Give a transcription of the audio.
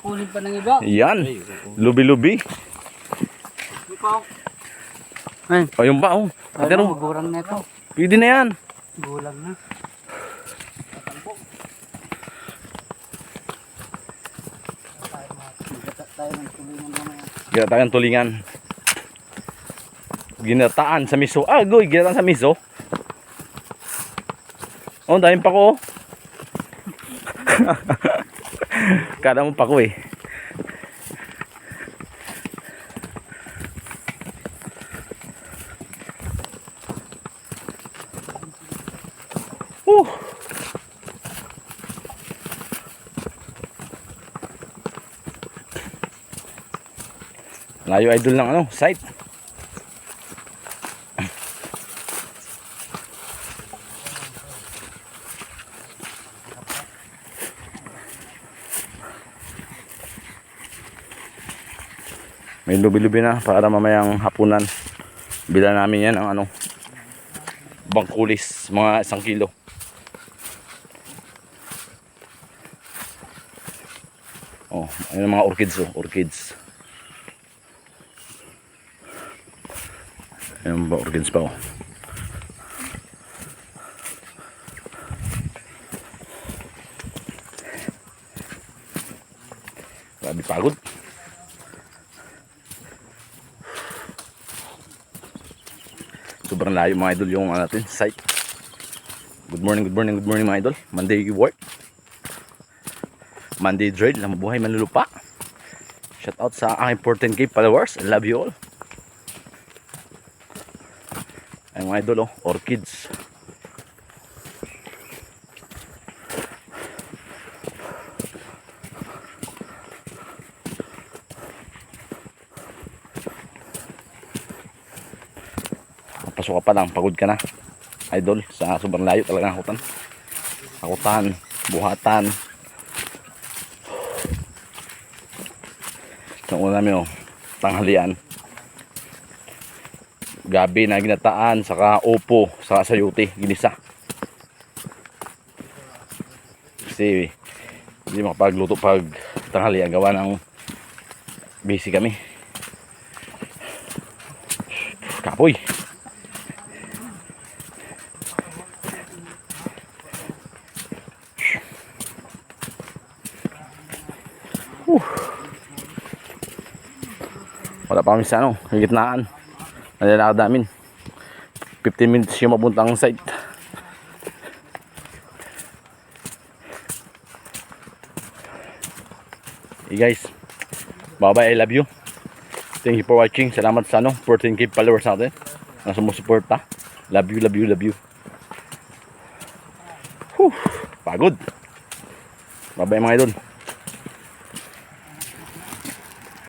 Kunin pa ng iba. Yan. Lubi-lubi. Ay, O yung ba, oh. Ate ro, magurang na ito. pwede na yan. Gulang na. Ginataang tulingan. Ginataan sa miso. Ah, goy, ginataan sa miso. Oh, dahil pa ko. Kada mo pa ko eh. Uh. Layo idol ng ano, site. May lubi-lubi na para mamayang hapunan. Bila namin yan ang ano, bangkulis, mga isang kilo. Oh, ayun ang mga orchids oh, orchids. Ayun ba orchids pa oh. Grabe pagod. Sobrang layo mga idol yung ano natin, site. Good morning, good morning, good morning mga idol. Monday work. Monday drill na mabuhay manlulupa. Shout out sa aking 14k followers. I love you all. Ay mga idol oh, orchids. Pasok ka pa lang, pagod ka na. Idol, sa sobrang layo talaga ng hakutan. Hakutan, buhatan. Ang una namin oh, tanghalian. Gabi na ginataan, saka opo, saka sayuti, ginisa. Kasi hindi makapagluto pag tanghalian, gawa ng busy kami. Kapoy. Wala pa kami sa ano, higitnaan. Nalalakad namin. 15 minutes yung mapuntang site. Hey guys, bye bye, I love you. Thank you for watching. Salamat sa ano, 14k followers natin. Na sumusuporta. Love you, love you, love you. Whew, pagod. Bye bye mga idol.